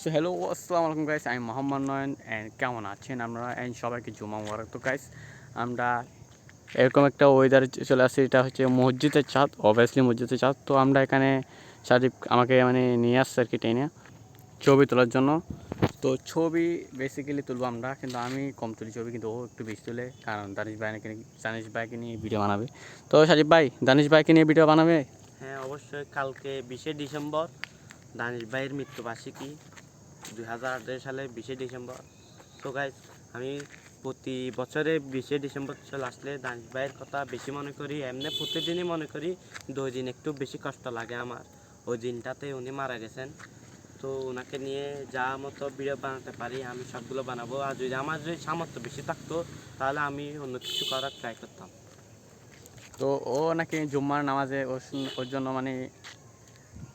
So hello আসসালামু আলাইকুম guys আমি মোহাম্মদ নয়ন অ্যান্ড কেমন আছেন আমরা অ্যান্ড সবাইকে জুমা মুবারক তো গাইস আমরা এরকম একটা ওয়েদারে চলে আসছি এটা হচ্ছে মসজিদের চাঁদ অবভিয়াসলি মসজিদের চাঁদ তো আমরা এখানে সাজিব আমাকে মানে নিয়ে আসছে আর কি টেনে ছবি তোলার জন্য। তো ছবি বেসিক্যালি তুলবো আমরা, কিন্তু আমি কম তুলি ছবি, কিন্তু ও একটু বেশি তুলে, কারণ দানিশ ভাইকে দানিশ ভাইকে নিয়ে ভিডিও বানাবে। তো সাজিব ভাই, দানিশ ভাইকে নিয়ে ভিডিও বানাবে? হ্যাঁ অবশ্যই। কালকে বিশে ডিসেম্বর, দানিশ ভাইয়ের মৃত্যুবার্ষিকী। দুই হাজার আঠারো সালে বিশে ডিসেম্বর। তো গাইজ আমি প্রতি বছরে বিশে ডিসেম্বর চলে আসলে দানিশ ভাইয়ের কথা বেশি মনে করি এমনি প্রতিদিনই মনে করি ওই দিন একটু বেশি কষ্ট লাগে আমার। ওই দিনটাতে উনি মারা গেছেন। তো ওনাকে নিয়ে যা মতো ভিডিও বানাতে পারি আমি সবগুলো বানাবো। আর যদি আমার যদি সামর্থ্য বেশি থাকতো তাহলে আমি অন্য কিছু করার ট্রাই করতাম। তো ও নাকি জুম্মার নামাজে ওর জন্য মানে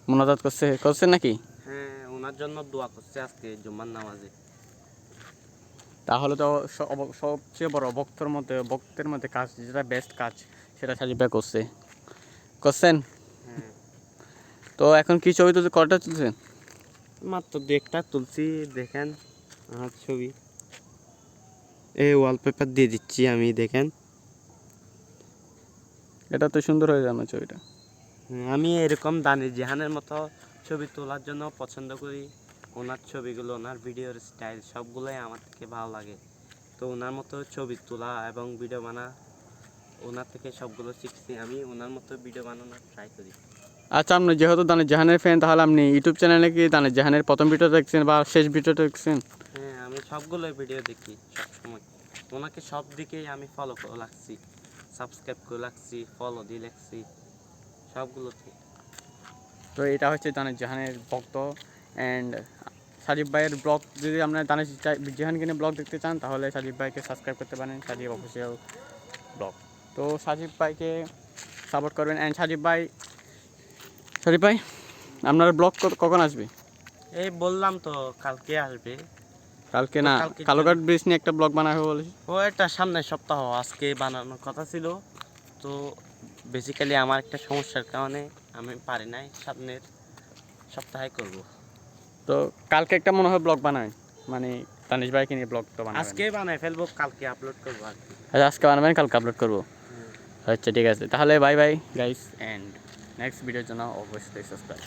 মোনাজাত করছে করছেন নাকি? হ্যাঁ ওনার জন্য দোয়া করছে আজকে জুম্মার নামাজে। তাহলে তো সবচেয়ে বড় ভক্তর মধ্যে ভক্তের মধ্যে কাজ যেটা বেস্ট কাজ সেটা সাজিব করছে। করছেন? হ্যাঁ। তো এখন কি ছবি তুলছে কটা তুলছেন? মাত্র দু একটা তুলছি দেখেন আমার ছবি। এই ওয়ালপেপার দিয়ে দিচ্ছি আমি দেখেন। এটা তো সুন্দর হয়ে যাবে ছবিটা। হ্যাঁ, আমি এরকম দানির জাহানের মতো ছবি তোলার জন্য পছন্দ করি। ওনার ছবিগুলো ওনার ভিডিওর স্টাইল সবগুলোই আমার থেকে ভালো লাগে। তো ওনার মতো ছবি তোলা এবং ভিডিও বানা ওনার থেকে সবগুলো শিখছি আমি। ওনার মতো ভিডিও বানানোর ট্রাই করি। আচ্ছা আপনি যেহেতু দানের জাহানের ফ্যান তাহলে আপনি ইউটিউব চ্যানেলে কি দানের জাহানের প্রথম ভিডিও দেখছেন বা শেষ ভিডিও দেখছেন? হ্যাঁ আমি সবগুলো ভিডিও দেখি সবসময়। ওনাকে সব দিকেই আমি ফলো করে লাগছি। সাবস্ক্রাইব করে লাগছি ফলো দিয়ে লাগছি সবগুলোতে তো এটা হচ্ছে দানের জাহানের ভক্ত অ্যান্ড সাজিব ভাইয়ের ব্লগ যদি আপনার দানের জাহানকে নিয়ে ব্লগ দেখতে চান তাহলে সাজিব ভাইকে সাবস্ক্রাইব করতে পারেন সাজিব অফিসিয়াল ব্লগ। তো সাজিব ভাইকে সাপোর্ট করবেন অ্যান্ড সাজিব ভাই সাজিব ভাই আপনার ব্লগ কখন আসবে? এই বললাম তো কালকে আসবে। কালকে না কালোঘাট ব্রিজ নিয়ে একটা ব্লগ বানাবে বলেছি ও এটা সামনের সপ্তাহ আজকে বানানোর কথা ছিল। তো বেসিক্যালি আমার একটা সমস্যার কারণে আমি পারি নাই সামনের সপ্তাহে করব। তো কালকে একটা মনে হয় ব্লগ বানাই। মানে তানিশ ভাইকে নিয়ে ব্লগ তো বানাবেন। আজকে বানাই ফেলব কালকে আপলোড করব আর আচ্ছা আজকে বানাবেন কালকে আপলোড করব। আচ্ছা ঠিক আছে। তাহলে bye bye guys and next ভিডিওর জন্য অবশ্যই সাবস্ক্রাইব